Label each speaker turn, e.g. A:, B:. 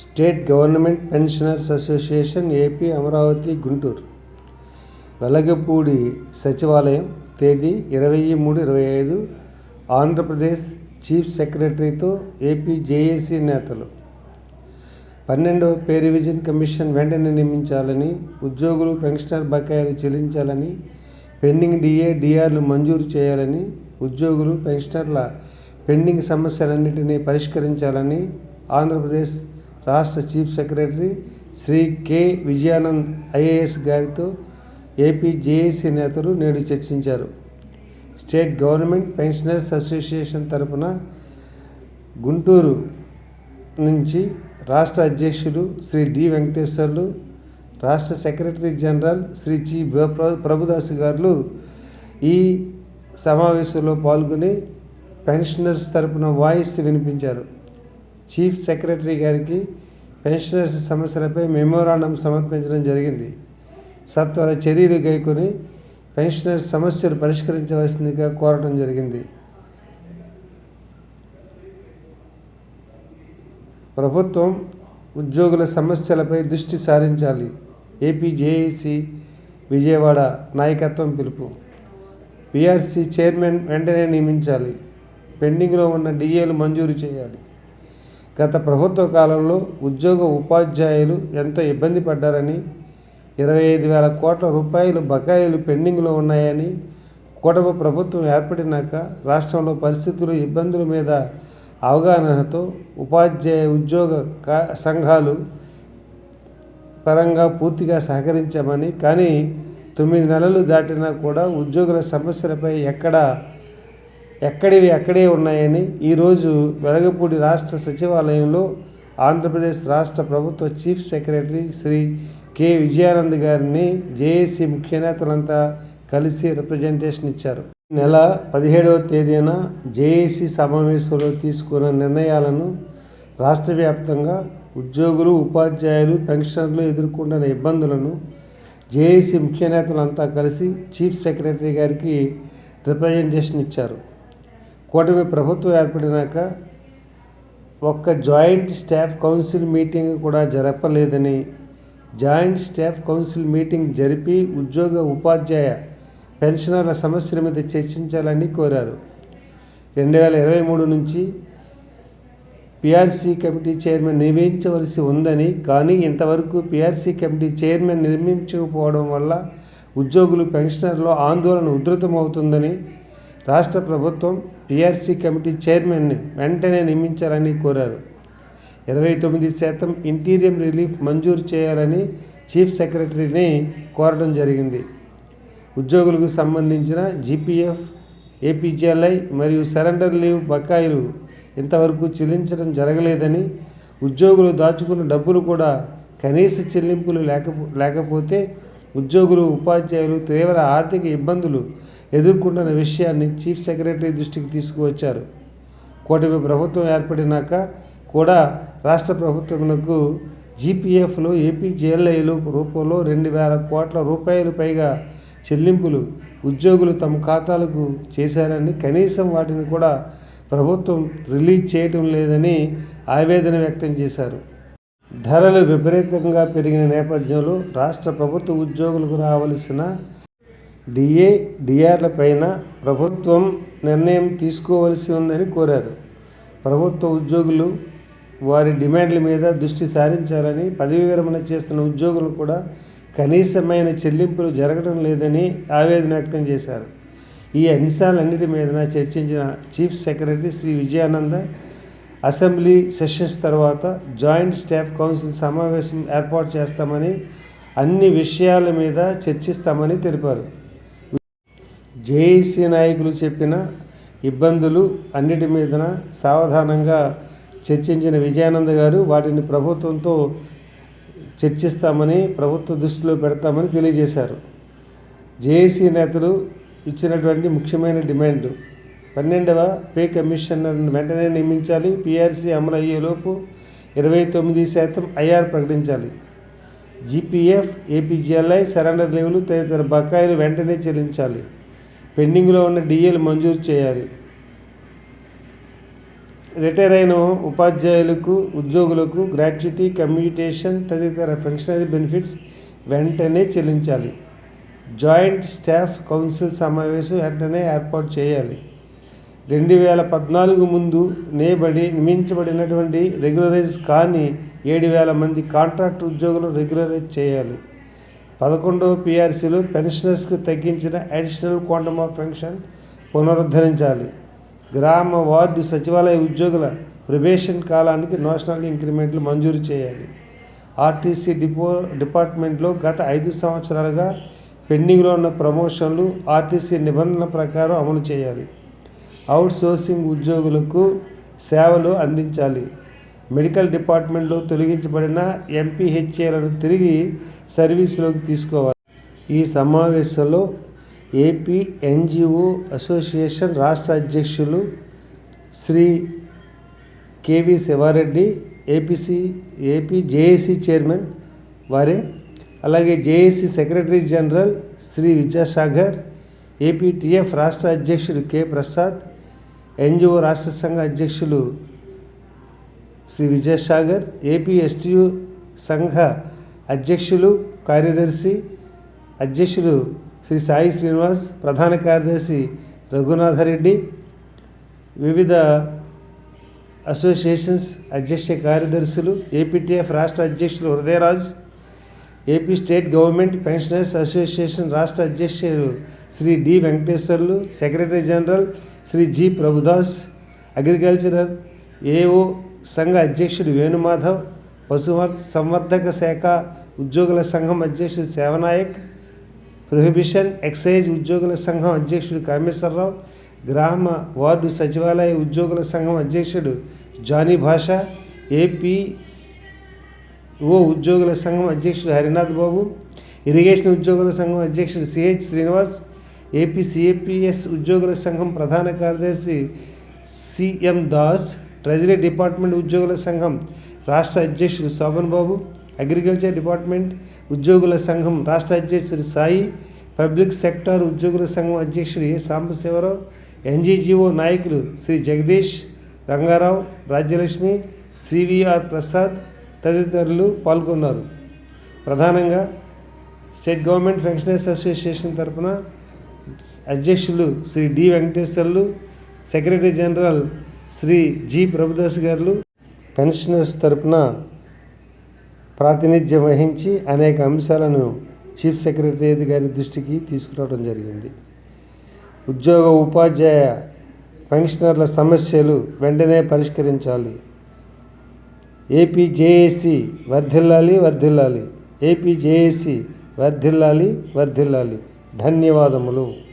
A: State government pensioners association AP Amaravati Guntur. Velagapudi సచివాలయం తేదీ ఇరవై మూడు ఇరవై ఐదు. ఆంధ్రప్రదేశ్ చీఫ్ సెక్రటరీతో ఏపీ జేఏసీ నేతలు. పన్నెండవ పే రివిజన్ కమిషన్ వెంటనే నియమించాలని ఉద్యోగులు పెన్షనర్ బకాయిలు చెల్లించాలని పెండింగ్ డిఏ డిఆర్లు మంజూరు చేయాలని ఉద్యోగులు పెన్షనర్ల పెండింగ్ సమస్యలన్నింటినీ పరిష్కరించాలని ఆంధ్రప్రదేశ్ రాష్ట్ర chief secretary Shri K Vijayanand IAS గారితో ఏపీ జేఏసీ నేతలు నేడు చర్చించారు. స్టేట్ గవర్నమెంట్ పెన్షనర్స్ అసోసియేషన్ తరపున గుంటూరు నుంచి రాష్ట్ర అధ్యక్షులు శ్రీ డి వెంకటేశ్వర్లు రాష్ట్ర సెక్రటరీ జనరల్ శ్రీ జి ప్ర- ప్రభుదాస్ గారు ఈ సమావేశంలో పాల్గొని పెన్షనర్స్ తరపున వాయిస్ వినిపించారు. చీఫ్ సెక్రటరీ గారికి పెన్షనర్స్ సమస్యలపై మెమోరాండం సమర్పించడం జరిగింది. సత్వర చర్యలు గైకొని పెన్షనర్స్ సమస్యలు పరిష్కరించవలసిందిగా కోరడం జరిగింది. ప్రభుత్వం ఉద్యోగుల సమస్యలపై దృష్టి సారించాలి. ఏపీజేఏసీ విజయవాడ నాయకత్వం పిలుపు. బీఆర్సీ చైర్మన్ వెంటనే నియమించాలి. పెండింగ్లో ఉన్న డిఏలు మంజూరు చేయాలి. గత ప్రభుత్వ కాలంలో ఉద్యోగ ఉపాధ్యాయులు ఎంతో ఇబ్బంది పడ్డారని ఇరవై ఐదు వేల కోట్ల రూపాయలు బకాయిలు పెండింగ్లో ఉన్నాయని కూటమి ప్రభుత్వం ఏర్పడినాక రాష్ట్రంలో పరిస్థితులు ఇబ్బందుల మీద అవగాహనతో ఉపాధ్యాయ ఉద్యోగ సంఘాలు పరంగా పూర్తిగా సహకరించామని కానీ తొమ్మిది నెలలు దాటినా కూడా ఉద్యోగుల సమస్యలపై ఎక్కడ ఎక్కడివి అక్కడే ఉన్నాయని ఈరోజు వెలగపూడి రాష్ట్ర సచివాలయంలో ఆంధ్రప్రదేశ్ రాష్ట్ర ప్రభుత్వ chief secretary Shri K Vijayanand గారిని జేఏసీ ముఖ్య నేతలంతా కలిసి రిప్రజెంటేషన్ ఇచ్చారు. నెల పదిహేడవ తేదీన జేఏసీ సమావేశంలో తీసుకున్న నిర్ణయాలను రాష్ట్ర వ్యాప్తంగా ఉద్యోగులు ఉపాధ్యాయులు పెన్షనర్లు ఎదుర్కొంటున్న ఇబ్బందులను జేఏసీ ముఖ్య నేతలంతా కలిసి చీఫ్ సెక్రటరీ గారికి రిప్రజెంటేషన్ ఇచ్చారు. కూటమి ప్రభుత్వం ఏర్పడినాక ఒక్క జాయింట్ స్టాఫ్ కౌన్సిల్ మీటింగ్ కూడా జరపలేదని జాయింట్ స్టాఫ్ కౌన్సిల్ మీటింగ్ జరిపి ఉద్యోగ ఉపాధ్యాయ పెన్షనర్ల సమస్యల మీద చర్చించాలని కోరారు. రెండు వేల ఇరవై మూడు నుంచి పిఆర్సీ కమిటీ చైర్మన్ నియమించవలసి ఉందని కానీ ఇంతవరకు పిఆర్సీ కమిటీ చైర్మన్ నిర్మించకపోవడం వల్ల ఉద్యోగులు పెన్షనర్లో ఆందోళన ఉధృతమవుతుందని రాష్ట్ర ప్రభుత్వం పిఆర్సీ కమిటీ చైర్మన్ని వెంటనే నియమించాలని కోరారు. ఇరవై తొమ్మిది శాతం ఇంటీరియం రిలీఫ్ మంజూరు చేయాలని చీఫ్ సెక్రటరీని కోరడం జరిగింది. ఉద్యోగులకు సంబంధించిన జీపీఎఫ్ ఏపీజీఎల్ఐ మరియు సరెండర్ లీవ్ బకాయిలు ఇంతవరకు చెల్లించడం జరగలేదని ఉద్యోగులు దాచుకున్న డబ్బులు కూడా కనీస చెల్లింపులు లేకపో లేకపోతే ఉద్యోగులు ఉపాధ్యాయులు తీవ్ర ఆర్థిక ఇబ్బందులు ఎదుర్కొంటున్న విషయాన్ని చీఫ్ సెక్రటరీ దృష్టికి తీసుకువచ్చారు. కూటమి ప్రభుత్వం ఏర్పడినాక కూడా రాష్ట్ర ప్రభుత్వమునకు జీపీఎఫ్లు ఏపీజేఎల్ఐలు రూపంలో రెండు వేల కోట్ల రూపాయలు పైగా చెల్లింపులు ఉద్యోగులు తమ ఖాతాలకు చేశారని కనీసం వాటిని కూడా ప్రభుత్వం రిలీజ్ చేయటం లేదని ఆవేదన వ్యక్తం చేశారు. ధరలు విపరీతంగా పెరిగిన నేపథ్యంలో రాష్ట్ర ప్రభుత్వ ఉద్యోగులకు రావలసిన డిఏ డిఆర్ల పైన ప్రభుత్వం నిర్ణయం తీసుకోవలసి ఉందని కోరారు. ప్రభుత్వ ఉద్యోగులు వారి డిమాండ్ల మీద దృష్టి సారించాలని పదవి విరమణ చేస్తున్న ఉద్యోగులు కూడా కనీసమైన చెల్లింపులు జరగడం లేదని ఆవేదన వ్యక్తం చేశారు. ఈ అంశాలన్నిటి మీద చర్చించిన chief secretary Shri Vijayananda assembly sessions తర్వాత జాయింట్ స్టాఫ్ కౌన్సిల్ సమావేశం ఏర్పాటు చేస్తామని అన్ని విషయాల మీద చర్చిస్తామని తెలిపారు. జేఏసీ నాయకులు చెప్పిన ఇబ్బందులు అన్నిటి మీదన సావధానంగా చర్చించిన విజయానంద గారు వాటిని ప్రభుత్వంతో చర్చిస్తామని ప్రభుత్వ దృష్టిలో పెడతామని తెలియజేశారు. జేఏసీ నేతలు ఇచ్చినటువంటి ముఖ్యమైన డిమాండ్. పన్నెండవ పే కమిషనర్ను వెంటనే నియమించాలి. పిఆర్సీ అమలు అయ్యేలోపు ఇరవై తొమ్మిది శాతం ఐఆర్ ప్రకటించాలి. జీపీఎఫ్ ఏపీజీఎల్ఐ సరెండర్ లీవులు తదితర బకాయిలు వెంటనే చెల్లించాలి. పెండింగ్లో ఉన్న డిఏలు మంజూరు చేయాలి. రిటైర్ అయిన ఉపాధ్యాయులకు ఉద్యోగులకు గ్రాట్యుటీ కమ్యూనికేషన్ తదితర ఫంక్షనరీ బెనిఫిట్స్ వెంటనే చెల్లించాలి. జాయింట్ స్టాఫ్ కౌన్సిల్ సమావేశం వెంటనే ఏర్పాటు చేయాలి. రెండు వేల పద్నాలుగు ముందు నేబడి నియమించబడినటువంటి రెగ్యులరైజ్ కాని ఏడు వేల మంది కాంట్రాక్ట్ ఉద్యోగులు రెగ్యులరైజ్ చేయాలి. పదకొండవ పిఆర్సీలు పెన్షనర్స్కు తగ్గించిన అడిషనల్ క్వాంటమ్ ఆఫ్ పెన్షన్ పునరుద్ధరించాలి. గ్రామ వార్డు సచివాలయ ఉద్యోగుల ప్రొబేషన్ కాలానికి నేషనల్ ఇంక్రిమెంట్లు మంజూరు చేయాలి. ఆర్టీసీ డిపో డిపార్ట్మెంట్లో గత ఐదు సంవత్సరాలుగా పెండింగ్లో ఉన్న ప్రమోషన్లు ఆర్టీసీ నిబంధనల ప్రకారం అమలు చేయాలి. అవుట్ సోర్సింగ్ ఉద్యోగులకు సేవలు అందించాలి. మెడికల్ డిపార్ట్మెంట్లో తొలగించబడిన ఎంపీహెచ్ఏలను తిరిగి సర్వీసులోకి తీసుకోవాలి. ఈ సమావేశంలో ఏపీ ఎన్జిఓ అసోసియేషన్ రాష్ట్ర అధ్యక్షులు Shri K V Sivareddy APC AP JAC chairman వారే అలాగే JAC secretary general Shri Vidyasagar APTF రాష్ట్ర అధ్యక్షుడు కె ప్రసాద్ ఎన్జిఓ రాష్ట్ర సంఘ అధ్యక్షులు శ్రీ విజయసాగర్ ఏపీ ఎస్టియు సంఘ అధ్యక్షులు కార్యదర్శి అధ్యక్షులు శ్రీ సాయి శ్రీనివాస్ ప్రధాన కార్యదర్శి రఘునాథరెడ్డి వివిధ అసోసియేషన్స్ అధ్యక్ష కార్యదర్శులు ఏపీటీఎఫ్ రాష్ట్ర అధ్యక్షులు Hrudayaraj AP state government pensioners association రాష్ట్ర అధ్యక్షులు Shri D Venkateswarlu secretary general Shri G Prabhudas agricultural AO సంఘ అధ్యక్షుడు వేణుమాధవ్ పశు సంవర్ధక శాఖ ఉద్యోగుల సంఘం అధ్యక్షుడు సేవనాయక్ ప్రొహిబిషన్ ఎక్సైజ్ ఉద్యోగుల సంఘం అధ్యక్షుడు కామేశ్వరరావు గ్రామ వార్డు సచివాలయ ఉద్యోగుల సంఘం అధ్యక్షుడు జానీ భాష ఏపీ ఓ ఉద్యోగుల సంఘం అధ్యక్షుడు హరినాథ్ బాబు ఇరిగేషన్ ఉద్యోగుల సంఘం అధ్యక్షుడు సిహెచ్ శ్రీనివాస్ ఏపీ సిఏపిఎస్ ఉద్యోగుల సంఘం ప్రధాన కార్యదర్శి సిఎం దాస్ ట్రెజరీ డిపార్ట్మెంట్ ఉద్యోగుల సంఘం రాష్ట్ర అధ్యక్షుడు శోభన్ బాబు అగ్రికల్చర్ డిపార్ట్మెంట్ ఉద్యోగుల సంఘం రాష్ట్ర అధ్యక్షుడు సాయి పబ్లిక్ సెక్టార్ ఉద్యోగుల సంఘం అధ్యక్షుడు ఏ. సాంబశివరావు ఎన్జీజీఓ నాయకులు శ్రీ జగదీష్ రంగారావు రాజ్యలక్ష్మి సివిఆర్ ప్రసాద్ తదితరులు పాల్గొన్నారు. ప్రధానంగా స్టేట్ గవర్నమెంట్ పెన్షనర్స్ అసోసియేషన్ తరపున అధ్యక్షులు Shri D. Venkateswarlu secretary general Shri G. Prabhudas గారు పెన్షనర్స్ తరపున ప్రాతినిధ్యం వహించి అనేక అంశాలను చీఫ్ సెక్రటరీ గారి దృష్టికి తీసుకురావడం జరిగింది. ఉద్యోగ ఉపాధ్యాయ పెన్షనర్ల సమస్యలు వెంటనే పరిష్కరించాలి. ఏపీజేఏసీ వర్ధిల్లాలి వర్ధిల్లాలి. ఏపీజేఏసీ వర్ధిల్లాలి వర్ధిల్లాలి. ధన్యవాదములు.